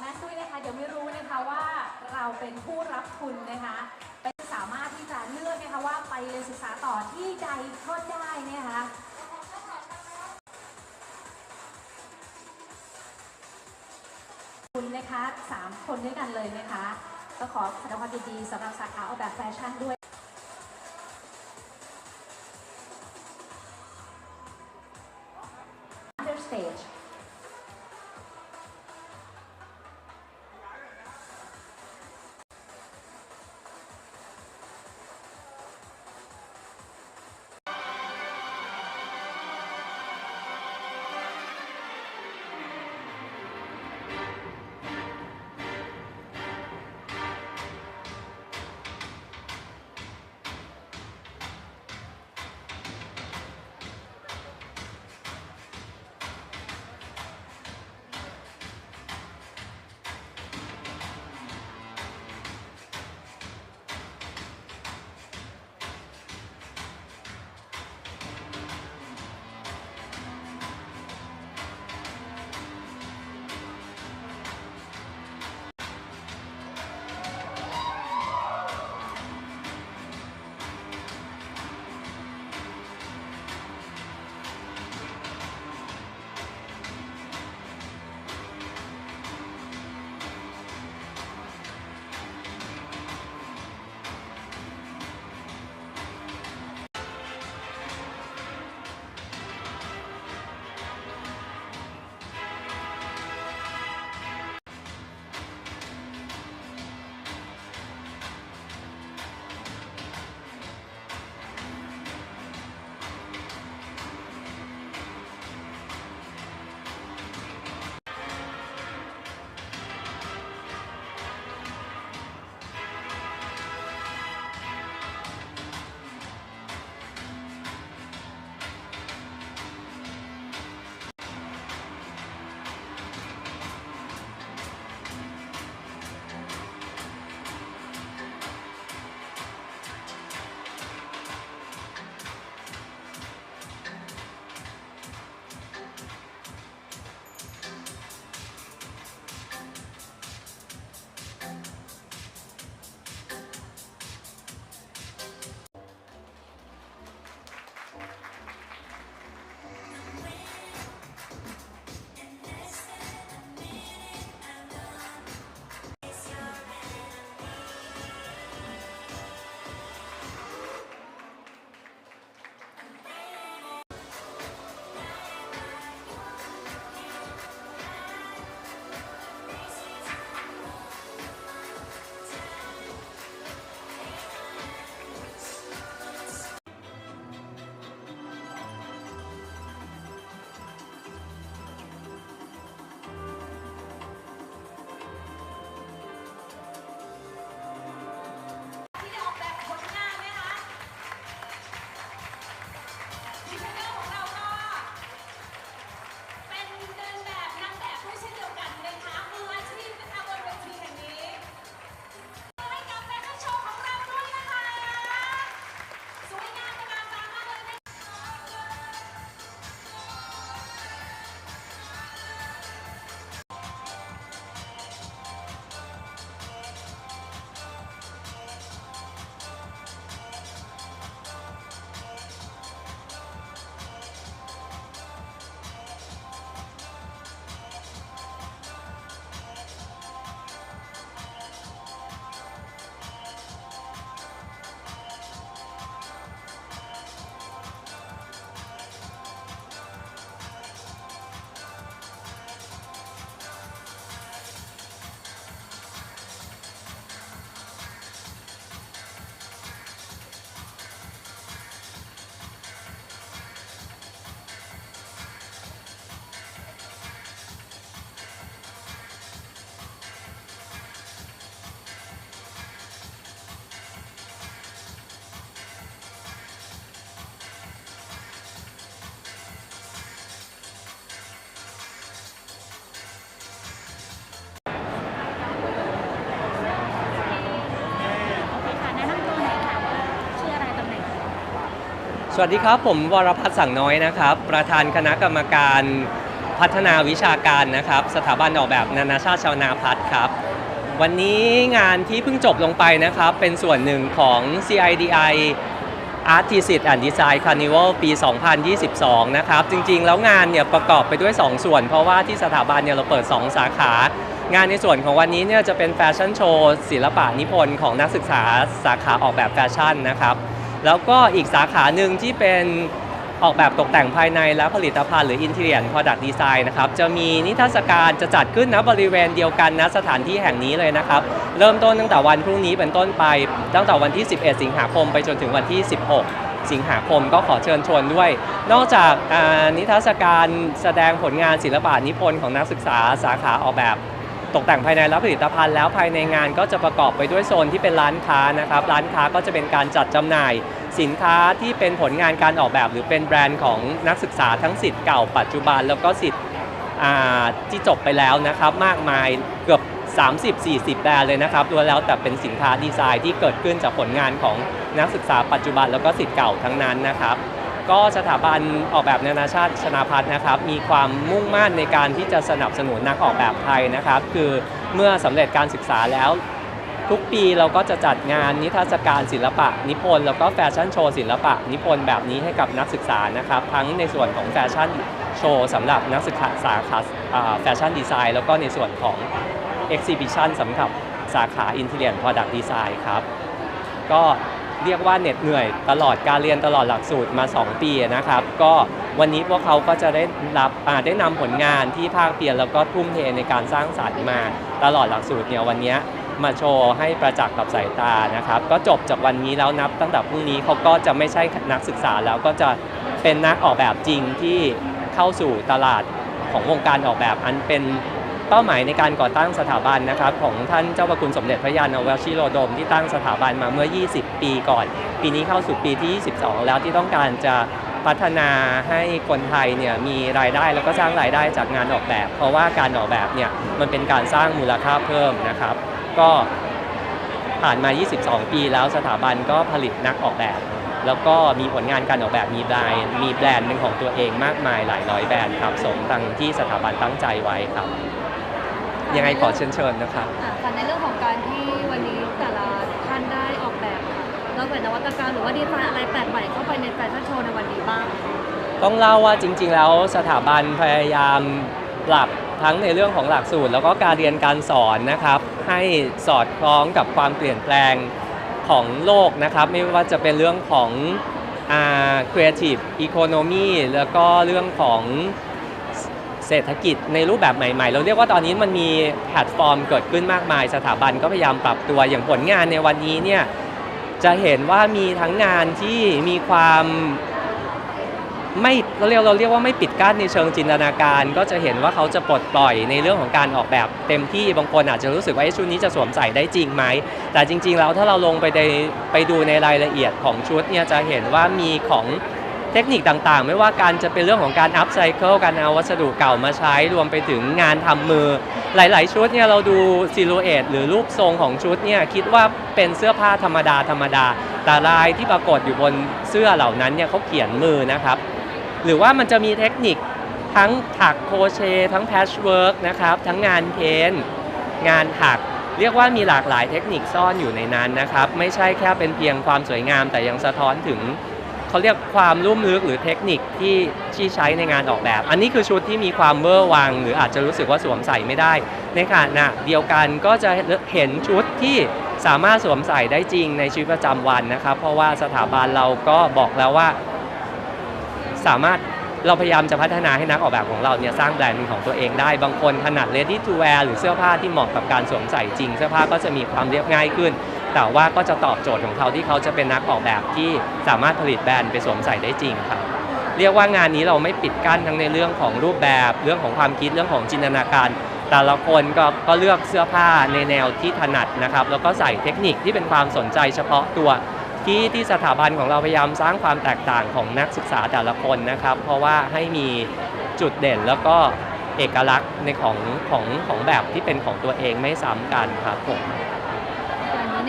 แม่ตุ้ยนะคะ เดี๋ยวไม่รู้นะคะว่าเราเป็นผู้รับทุนนะคะเป็นสามารถที่จะเลือกนะคะว่าไปเรียนศึกษาต่อที่ใดก็ได้นะคะคุณนะคะสามคนด้วยกันเลยนะคะก็ขอแสดงความยินดีสำหรับสาขาออกแบบแฟชั่นด้วย สวัสดีครับ ผมวรพัฒน์สังน้อยนะครับ ประธานคณะกรรมการพัฒนาวิชาการนะครับ สถาบันออกแบบนานาชาติชาวนาพัฒน์ครับ วันนี้งานที่เพิ่งจบลงไปนะครับ เป็นส่วนหนึ่งของ CIDI Art t h e s i s and Design Carnival ปี 2022 นะครับ จริงๆ แล้วงานเนี่ยประกอบไปด้วย 2 ส่วน เพราะว่าที่สถาบันเนี่ยเราเปิด 2 สาขา งานในส่วนของวันนี้เนี่ยจะเป็นแฟชั่นโชว์ศิลปะนิพนธ์ของนักศึกษาสาขาออกแบบแฟชั่นนะครับ แล้วก็อีกสาขาหนึ่งที่เป็นออกแบบตกแต่งภายในและผลิตภัณฑ์หรือ Interior Product Design นะครับ จะมีนิทรรศการจะจัดขึ้นณบริเวณเดียวกันณสถานที่แห่งนี้เลยนะครับ เริ่มต้นตั้งแต่วันพรุ่งนี้เป็นต้นไป ตั้งแต่วันที่ 11 สิงหาคมไปจนถึงวันที่ 16 สิงหาคมก็ขอเชิญชวนด้วย นอกจากนิทรรศการแสดงผลงานศิลปะนิพนธ์ของนักศึกษาสาขาออกแบบ ตกแต่งภายในและผลิตภัณฑ์แล้วภายในงานก็จะประกอบไปด้วยโซนที่เป็นร้านค้านะครับ ร้านค้าก็จะเป็นการจัดจำหน่าย สินค้าที่เป็นผลงานการออกแบบ หรือเป็นแบรนด์ของนักศึกษาทั้งสิทธิ์เก่าปัจจุบัน แล้วก็สิทธิ์ที่จบไปแล้วนะครับ มากมายเกือบ 30-40 แบรนด์เลยนะครับรวมแล้วแต่เป็นสินค้าดีไซน์ที่เกิดขึ้นจากผลงานของนักศึกษาปัจจุบัน แล้วก็สิทธิ์เก่าทั้งนั้นนะครับ ก็สถาบันออกแบบนานาชาติชนาพัฒน์นะครับ มีความมุ่งมั่นในการที่จะสนับสนุนนักออกแบบไทยนะครับ คือเมื่อสำเร็จการศึกษาแล้ว ทุกปีเราก็จะจัดงานนิทรรศการศิลปะ นิพนธ์แล้วก็แฟชั่นโชว์ศิลปะ นิพนธ์แบบนี้ให้กับนักศึกษานะครับ ทั้งในส่วนของแฟชั่นโชว์สำหรับนักศึกษาสาขาแฟชั่นดีไซน์แล้วก็ในส่วนของ Exhibition สำหรับสาขา Interior Product Design ครับ ก็ เรียกว่าเหน็ดเหนื่อยตลอดการเรียนตลอดหลักสูตรมา 2 ปีนะครับ ก็วันนี้พวกเขาก็จะได้รับได้นำผลงานที่ภาคเรียนแล้วก็ทุ่มเทในการสร้างสรรค์มาตลอดหลักสูตรเนี่ยวันนี้มาโชว์ให้ประจักษ์กับสายตานะครับ ก็จบจากวันนี้แล้วนับตั้งแต่พรุ่งนี้เขาก็จะไม่ใช่นักศึกษาแล้วก็จะเป็นนักออกแบบจริงที่เข้าสู่ตลาดของวงการออกแบบอันเป็น เป้าหมายในการก่อตั้งสถาบันนะครับของท่านเจ้าประคุณสมเด็จพระยานวชิโรดม ที่ตั้งสถาบันมาเมื่อ 20 ปีก่อน ปีนี้เข้าสู่ปีที่ 22 แล้วที่ต้องการจะพัฒนาให้คนไทยเนี่ยมีรายได้แล้วก็สร้างรายได้จากงานออกแบบ เพราะว่าการออกแบบเนี่ยมันเป็นการสร้างมูลค่าเพิ่มนะครับ ก็ผ่านมา 22 ปีแล้วสถาบันก็ผลิตนักออกแบบ แล้วก็มีผลงานการออกแบบมีแบรนด์มีแบรนด์เป็นของตัวเองมากมายหลายร้อยแบรนด์ครับสมดังที่สถาบันตั้งใจไว้ครับ ยังไงขอเชิญเชิญนะครับอะค่ะในเรื่องของการที่วันนี้แต่ละท่านได้ออกแบบเราเปิดนวัตกรรมหรือว่าดีไซน์อะไรแปลกใหม่เข้าไปในแฟชั่นโชว์ในวันนี้บ้างต้องเล่าว่าจริง ๆ แล้วสถาบันพยายามปรับทั้งในเรื่องของหลักสูตร แล้วก็การเรียนการสอนนะครับ ให้สอดคล้องกับความเปลี่ยนแปลงของโลกนะครับ ไม่ว่าจะเป็นเรื่องของอ่า creative economy แล้วก็เรื่องของ เศรษฐกิจในรูปแบบใหม่ ๆ เราเรียกว่าตอนนี้มันมีแพลตฟอร์มเกิดขึ้นมากมาย สถาบันก็พยายามปรับตัวอย่างผลงานในวันนี้เนี่ยจะเห็นว่ามีทั้งงานที่มีความไม่เราเรียกเราเรียกว่าไม่ปิดกั้นในเชิงจินตนาการ ก็จะเห็นว่าเขาจะปลดปล่อยในเรื่องของการออกแบบเต็มที่บางคนอาจจะรู้สึกว่าเอ๊ะชุดนี้จะสวมใส่ได้จริงไหม แต่จริง ๆ แล้วถ้าเราลงไปในไปดูในรายละเอียดของชุดเนี่ยจะเห็นว่ามีของ เทคนิคต่างๆ ไม่ว่าการจะเป็นเรื่องของการอัพไซเคิลการเอาวัสดุเก่ามาใช้รวมไปถึงงานทำมือ หลาย ๆ ชุดเนี่ยเราดูซิลูเอตหรือรูปทรงของชุดเนี่ยคิดว่าเป็นเสื้อผ้าธรรมดาธรรมดาแต่ลายที่ปรากฏอยู่บนเสื้อเหล่านั้นเนี่ยเขาเขียนมือนะครับ หรือว่ามันจะมีเทคนิคทั้งถักโคเชทั้งแพชเวิร์กนะครับทั้งงานเพ้นงานถักเรียกว่ามีหลากหลายเทคนิคซ่อนอยู่ในนั้นนะครับ ไม่ใช่แค่เป็นเพียงความสวยงามแต่ยังสะท้อนถึง เขาเรียกความลุ่มลึกหรือเทคนิคที่ที่ใช้ในงานออกแบบ อันนี้คือชุดที่มีความเวอร์วัง หรืออาจจะรู้สึกว่าสวมใส่ไม่ได้ ในขณะเดียวกันก็จะเห็นชุดที่สามารถสวมใส่ได้จริงในชีวิตประจำวันนะครับ เพราะว่าสถาบันเราก็บอกแล้วว่า สามารถเราพยายามจะพัฒนาให้นักออกแบบของเราเนี่ยสร้างแบรนด์ของตัวเองได้ บางคนถนัด ready to wear หรือเสื้อผ้าที่เหมาะกับการสวมใส่จริง เสื้อผ้าก็จะมีความเรียบง่ายขึ้น แต่ว่าก็จะตอบโจทย์ของเขาที่เขาจะเป็นนักออกแบบที่สามารถผลิตแบรนด์ไปสวมใส่ได้จริงครับเรียกว่างานนี้เราไม่ปิดกั้นทั้งในเรื่องของรูปแบบ เรื่องของความคิดเรื่องของจินตนาการ แต่ละคนก็ก็เลือกเสื้อผ้าในแนวที่ถนัดนะครับ แล้วก็ใส่เทคนิคที่เป็นความสนใจเฉพาะตัวที่ที่สถาบันของเราพยายามสร้างความแตกต่างของนักศึกษาแต่ละคนนะครับ เพราะว่าให้มีจุดเด่นแล้วก็เอกลักษณ์ในของของของแบบที่เป็นของตัวเองไม่ซ้ำกันครับผม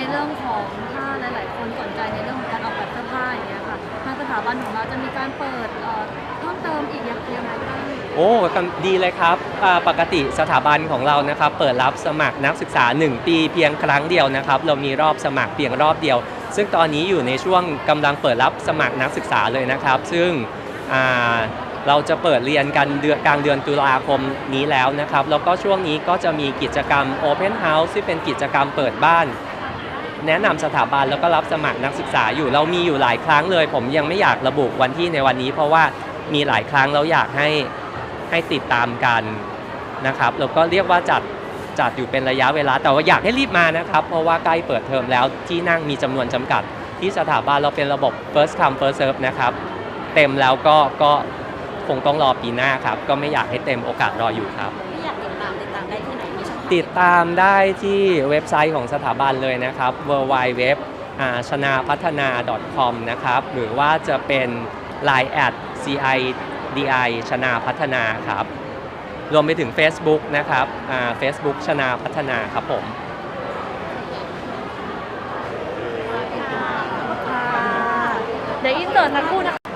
เรื่องของถ้าหลาย ๆ คนสนใจในเรื่องของการออกแบบเสื้อผ้าอย่างเงี้ยค่ะทางสถาบันของเราจะมีการเปิดเอ่อเพิ่มเติมอีกอย่างยังไงบ้างโอ้ดีเลยครับอ่าปกติสถาบันของเรานะครับ เปิดรับสมัครนักศึกษา 1 ปีเพียงครั้งเดียวนะครับ เรามีรอบสมัครเพียงรอบเดียว ซึ่งตอนนี้อยู่ในช่วงกำลังเปิดรับสมัครนักศึกษาเลยนะครับ ซึ่งอ่าเราจะเปิดเรียนกันเดือนกลางเดือนตุลาคมนี้แล้วนะครับ แล้วก็ช่วงนี้ก็จะมีกิจกรรม Open House ที่เป็นกิจกรรมเปิดบ้าน แนะนำสถาบันแล้วก็รับสมัครนักศึกษาอยู่เรามีอยู่หลายครั้งเลย ผมยังไม่อยากระบุวันที่ในวันนี้ เพราะว่ามีหลายครั้งแล้วอยากให้ให้ติดตามกันนะครับแล้วก็เรียกว่าจัดจัดอยู่เป็นระยะเวลา แต่ว่าอยากให้รีบมานะครับ เพราะว่าใกล้เปิดเทอมแล้วที่นั่งมีจำนวนจำกัด ที่สถาบันเราเป็นระบบ first come first serve นะครับ เต็มแล้วก็ก็คงต้องรอปีหน้าครับ ก็ไม่อยากให้เต็มโอกาสรออยู่ครับที่อยากติดตามติดตามได้ที่ไหน ติดตามได้ที่เว็บไซต์ของสถาบันเลยนะครับ w w w ชนาพัฒนา .com นะครับ หรือว่าจะเป็น Line at CIDI ชนาพัฒนาครับ รวมไปถึง Facebook นะครับ Facebook ชนาพัฒนาครับผมเดี๋ยวอินเสิร์ตสักครู่นะคะ